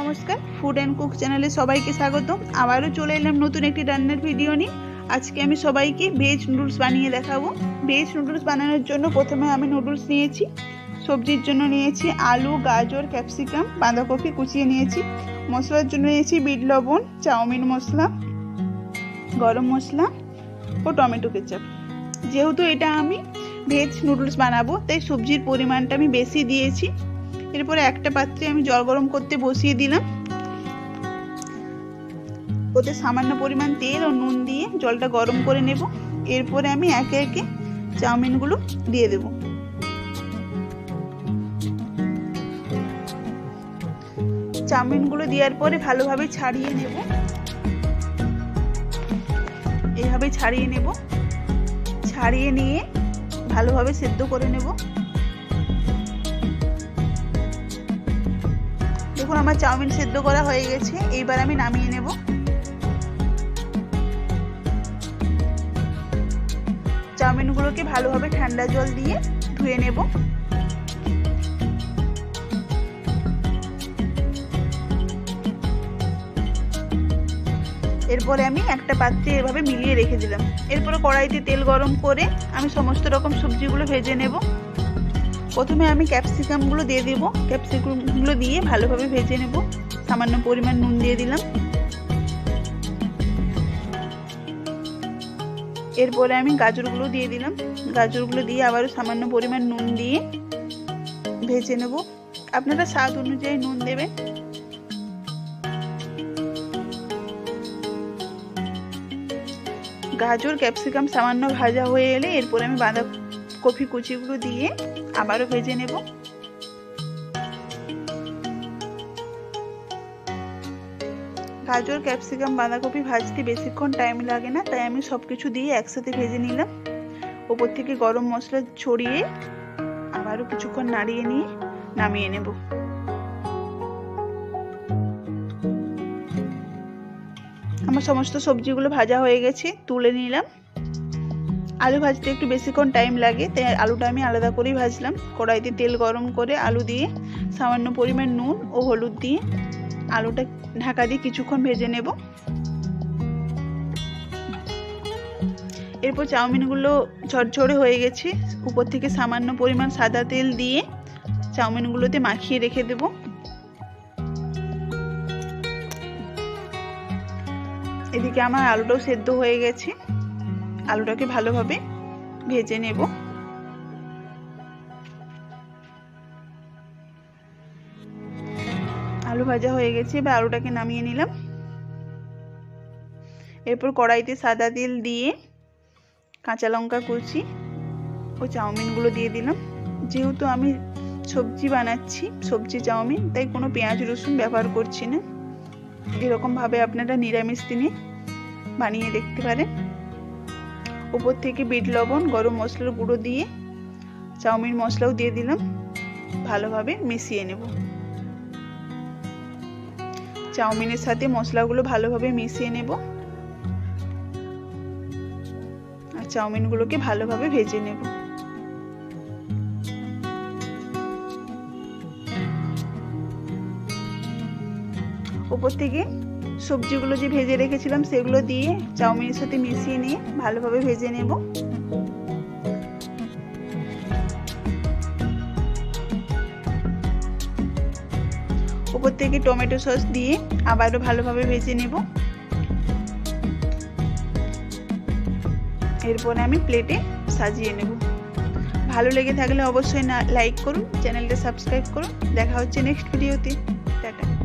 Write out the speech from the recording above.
নমস্কার food and cook চ্যানেলে সবাইকে স্বাগত আবারও চলে এলাম নতুন একটি রান্নার ভিডিও নিয়ে। আজকে আমি সবাইকে ভেজ নুডলস বানিয়ে দেখাবো। ভেজ নুডলস বানানোর জন্য প্রথমে আমি নুডলস নিয়েছি, সবজির জন্য নিয়েছি আলু, গাজর ক্যাপসিকাম বাঁধাকপি কুচিয়ে নিয়েছি। মশলার জন্য নিয়েছি বিট লবণ, চাউমিন মশলা, গরম মশলা ও টমেটো কেচাপ। যেহেতু এটা আমি ভেজ নুডলস বানাবো, তাই সবজির পরিমাণটা আমি বেশি দিয়েছি। এরপরে একটা পাত্রে আমি জল গরম করতে বসিয়ে দিলাম। ওতে সামান্য পরিমাণ তেল ও নুন দিয়ে জলটা গরম করে নেব। এরপরে আমি একে একে চাউমিনগুলো দিয়ে দেব। চাউমিনগুলো দেওয়ার পরে ভালোভাবে ছাড়িয়ে নেব। এইভাবে ছাড়িয়ে নেব। ছাড়িয়ে নিয়ে ভালোভাবে সেদ্ধ করে নেব। দেখুন আমার চাউমিন সেদ্ধ করা হয়ে গেছে, এইবার আমি নামিয়ে নেব। চাউমিনগুলোকে ভালোভাবে ঠান্ডা জল দিয়ে ধুয়ে নেব। এরপরে আমি একটা পাত্রে এভাবে মিলিয়ে রেখে দিলাম। এরপরে কড়াইতে তেল গরম করে আমি সমস্ত রকম সবজিগুলো ভেজে নেব। প্রথমে আমি ক্যাপসিকামগুলো দিয়ে দেবো। ক্যাপসিকামগুলো দিয়ে ভালোভাবে ভেজে নেব। সামান্য পরিমাণ নুন দিয়ে দিলাম। এরপরে আমি গাজরগুলো দিয়ে দিলাম। গাজরগুলো দিয়ে আবারও সামান্য পরিমাণ নুন দিয়ে ভেজে নেব। আপনারা স্বাদ অনুযায়ী নুন দেবেন। গাজর ক্যাপসিকাম সামান্য ভাজা হয়ে এলে এরপরে আমি বাঁধা কফি কুচিগুলো দিয়ে আবারও ভেজে নেব। গাজর, ক্যাপসিকাম, বাঁধাকপি ভাজতে বেশিক্ষণ টাইম লাগে না, তাই আমি সব কিছু দিয়ে একসাথে ভেজে নিলাম। ওপর থেকে গরম মশলা ছড়িয়ে আবারও কিছুক্ষণ নাড়িয়ে নিয়ে নামিয়ে নেব। আমার সমস্ত সবজিগুলো ভাজা হয়ে গেছে, তুলে নিলাম। আলু ভাজতে একটু বেশিক্ষণ টাইম লাগে, তাই আলুটা আমি আলাদা করেই ভাজলাম। কড়াইতে তেল গরম করে আলু দিয়ে সামান্য পরিমাণ নুন ও হলুদ দিয়ে আলুটা ঢাকা দিয়ে কিছুক্ষণ ভেজে নেব। এরপর চাউমিনগুলো ঝরঝরে হয়ে গেছে, উপর থেকে সামান্য পরিমাণ সাদা তেল দিয়ে চাউমিনগুলোতে মাখিয়ে রেখে দেব। এদিকে আমার আলুটাও সেদ্ধ হয়ে গেছে। আলুটাকে ভালোভাবে ভেজে নেব। আলু ভাজা হয়ে গেছে, এবার আলুটাকে নামিয়ে নিলাম। এরপর কড়াইতে সাদা তেল দিয়ে কাঁচা লঙ্কা কুচি ও চাউমিনগুলো দিয়ে দিলাম। যেহেতু আমি সবজি বানাচ্ছি, সবজি, চাউমিন, তাই কোনো পেঁয়াজ, রসুন ব্যবহার করছি না। এরকমভাবে আপনারা নিরামিষ দিনে বানিয়ে দেখতে পারেন। উপর থেকে বিট লবণ, গরম মশলার গুঁড়ো দিয়ে চাউমিন মশলাও দিয়ে দিলাম। ভালোভাবে মিশিয়ে নেব। চাউমিনের সাথে মশলাগুলো ভালোভাবে মিশিয়ে নেব। আর চাউমিনগুলোকে ভালোভাবে ভেজে নেব। উপর থেকে সবজিগুলো যে ভেজে রেখেছিলাম, সেগুলো দিয়ে চাউমিনের সাথে মিশিয়ে নিয়ে ভালোভাবে ভেজে নেব। উপর থেকে টমেটো সস দিয়ে আবারও ভালোভাবে ভেজে নেব। এরপরে আমি প্লেটে সাজিয়ে নেব। ভালো লেগে থাকলে অবশ্যই না, লাইক করুন, চ্যানেলটা সাবস্ক্রাইব করুন। দেখা হচ্ছে নেক্সট ভিডিওতে। টাটা।